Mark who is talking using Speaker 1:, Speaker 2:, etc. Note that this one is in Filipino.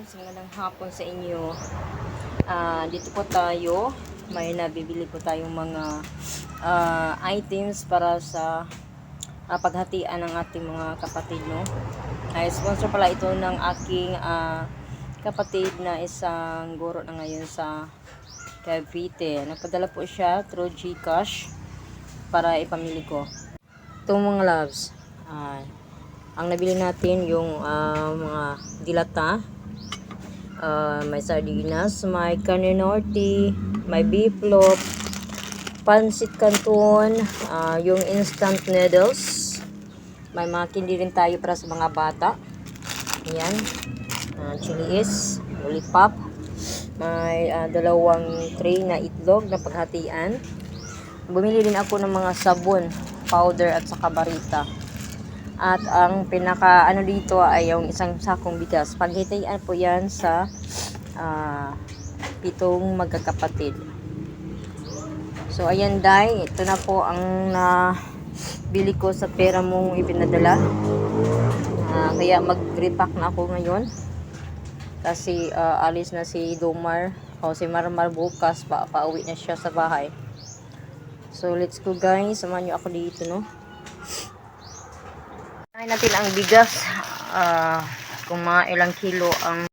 Speaker 1: loves, magandang hapon sa inyo. Ah, dito po tayo, may nabibili po tayong mga ah, items para sa ah, paghatian ng ating mga kapatid, no? Ay, sponsor pala ito ng aking ah, kapatid na isang guro na ngayon sa Cavite. Nagpadala po siya through Gcash para ipamili ko. Itong mga loves, ah, ang nabili natin yung ah, mga dilata, ah, may sardinas, may carne norte, may beef loaf, pancit canton, ah, yung instant noodles, may mga kindi rin tayo para sa mga bata. Ayan, uh, chilies, lollipop, may ah, dalawang tray na itlog na paghatian. Bumili din ako ng mga sabon, powder at saka barita. At ang pinaka ano dito ay yung isang sakong bigas. Paghitian po yan sa ah, pitong magkakapatid. So ayan dai, ito na po ang na bili ko sa pera mong ipinadala. Ah, kaya mag-repack na ako ngayon. Kasi ah, alis na si Domar o si Marmar bukas pa pauwi na siya sa bahay. So let's go guys, samahan niyo ako dito no. Ay natin ang bigas. Ah, kung mga ilang kilo ang